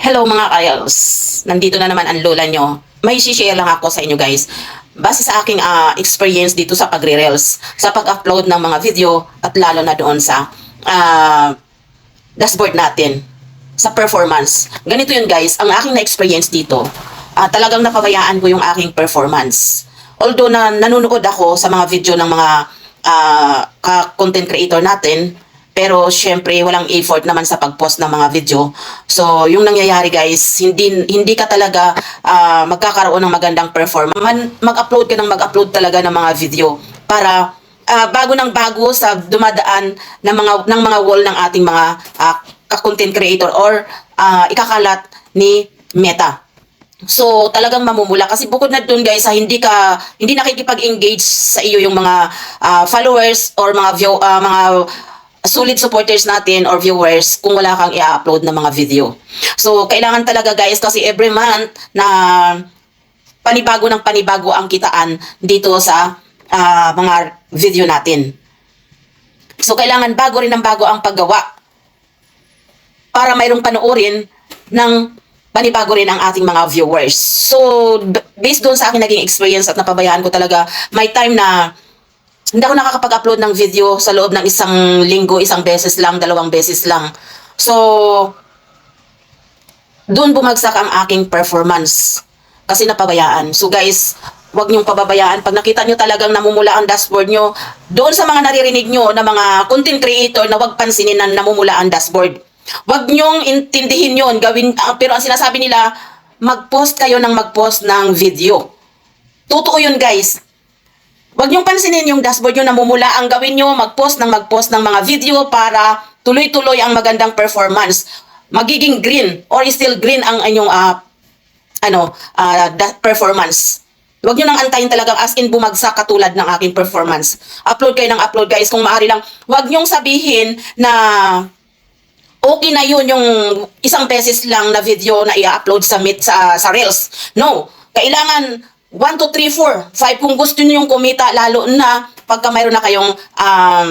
Hello mga kayals, nandito na naman ang lola nyo. May share lang ako sa inyo guys. Base sa aking ah, experience dito sa pagre-reels, sa pag-upload ng mga video at lalo na doon sa ah, dashboard natin, sa performance. Ganito yun guys, ang aking na-experience dito, ah, talagang napabayaan ko yung aking performance. Although na nanonood ako sa mga video ng mga ah, ka-content creator natin, pero syempre walang effort naman sa pag-post ng mga video. So yung nangyayari guys, hindi hindi ka talaga ah, magkakaroon ng magandang performance. Man, mag-upload ka ng mag-upload talaga ng mga video para ah, bago ng bago sa dumadaan ng mga ng mga wall ng ating mga ah, ka-content creator or ah, ikakalat ni Meta. So talagang mamumula kasi bukod na doon guys sa hindi ka hindi nakikipag-engage sa iyo yung mga ah, followers or mga view ah, mga solid supporters natin or viewers kung wala kang i-upload na mga video. So kailangan talaga guys kasi every month na panibago ng panibago ang kitaan dito sa ah, mga video natin. So kailangan bago rin ng bago ang paggawa para mayroong panoorin ng panibago rin ang ating mga viewers. So, based doon sa aking naging experience at napabayaan ko talaga, may time na hindi ako nakakapag-upload ng video sa loob ng isang linggo, isang beses lang, dalawang beses lang. So, doon bumagsak ang aking performance kasi napabayaan. So guys, wag niyong pababayaan. Pag nakita niyo talagang namumula ang dashboard niyo, doon sa mga naririnig niyo na mga content creator na wag pansinin na namumula ang dashboard. Wag niyong intindihin yon gawin ah, pero ang sinasabi nila, mag-post kayo ng mag-post ng video. Totoo yun guys. Huwag niyong pansinin yung dashboard nyo namumula. Ang gawin nyo, mag-post ng mag-post ng mga video para tuloy-tuloy ang magandang performance. Magiging green or still green ang inyong ah, ano, da- performance. Huwag nyo nang antayin talagang as in bumagsak katulad ng aking performance. Upload kayo ng upload guys kung maaari lang. Huwag nyong sabihin na okay na yun yung isang beses lang na video na i-upload sa mit sa sa Reels. No, kailangan 1 2 3 4 5 kung gusto niyo yung kumita lalo na pagka mayroon na kayong um,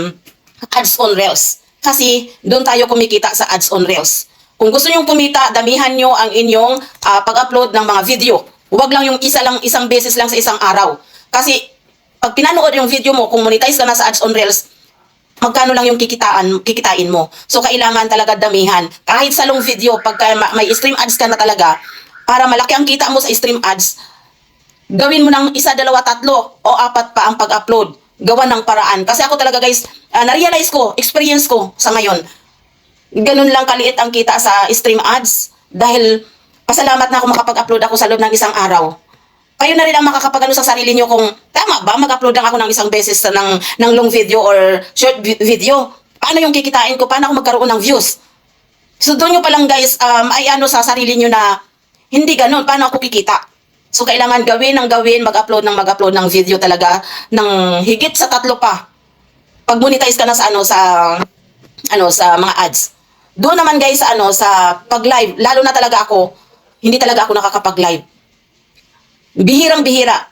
ads on Reels. Kasi doon tayo kumikita sa ads on Reels. Kung gusto niyo kumita, damihan niyo ang inyong ah, pag-upload ng mga video. Huwag lang yung isa lang isang beses lang sa isang araw. Kasi pag pinanood yung video mo, kung monetize ka na sa ads on Reels, magkano lang yung kikitaan, kikitain mo. So, kailangan talaga damihan. Kahit sa long video, pagka ma- may stream ads ka na talaga, para malaki ang kita mo sa stream ads, gawin mo ng isa, dalawa, tatlo, o apat pa ang pag-upload. Gawa ng paraan. Kasi ako talaga guys, ah, na-realize ko, experience ko sa ngayon, ganun lang kaliit ang kita sa stream ads dahil pasalamat na ako makapag-upload ako sa loob ng isang araw. Kayo na rin ang makakapagano sa sarili nyo kung tama ba mag-upload lang ako ng isang beses sa ng, ng long video or short vi- video. Paano yung kikitain ko? Paano ako magkaroon ng views? So doon nyo palang guys, um, ay ano sa sarili nyo na hindi ganun. Paano ako kikita? So kailangan gawin ng gawin, mag-upload ng mag-upload ng video talaga ng higit sa tatlo pa. Pag monetize ka na sa ano sa ano sa mga ads. Doon naman guys sa ano sa pag-live, lalo na talaga ako, hindi talaga ako nakakapag-live. Bihirang bihira.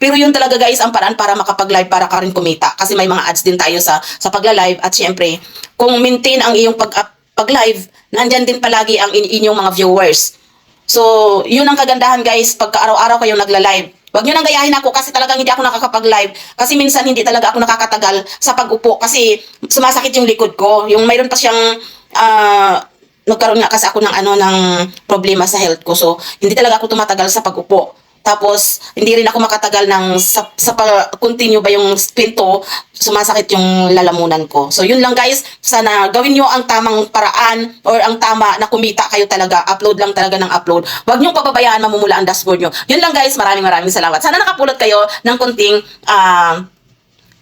Pero yun talaga guys ang paraan para makapag-live para ka rin kumita kasi may mga ads din tayo sa sa pagla-live at syempre kung maintain ang iyong pag pag-live, nandyan din palagi ang in- inyong mga viewers. So, yun ang kagandahan guys pagka araw-araw kayong nagla-live. Huwag nyo nang gayahin ako kasi talagang hindi ako nakakapag-live. Kasi minsan hindi talaga ako nakakatagal sa pag-upo kasi sumasakit yung likod ko. Yung mayroon pa siyang ah, nagkaroon nga kasi ako ng ano ng problema sa health ko. So, hindi talaga ako tumatagal sa pag-upo. Tapos, hindi rin ako makatagal ng sa, sa pa-continue ba yung pinto, sumasakit yung lalamunan ko. So, yun lang guys. Sana gawin nyo ang tamang paraan or ang tama na kumita kayo talaga. Upload lang talaga ng upload. Huwag nyo pababayaan mamumula ang dashboard nyo. Yun lang guys. Maraming maraming salamat. Sana nakapulot kayo ng kunting ah,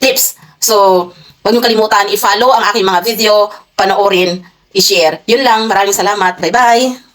tips. So, huwag nyo kalimutan i-follow ang aking mga video, panoorin, i-share. Yun lang. Maraming salamat. Bye-bye.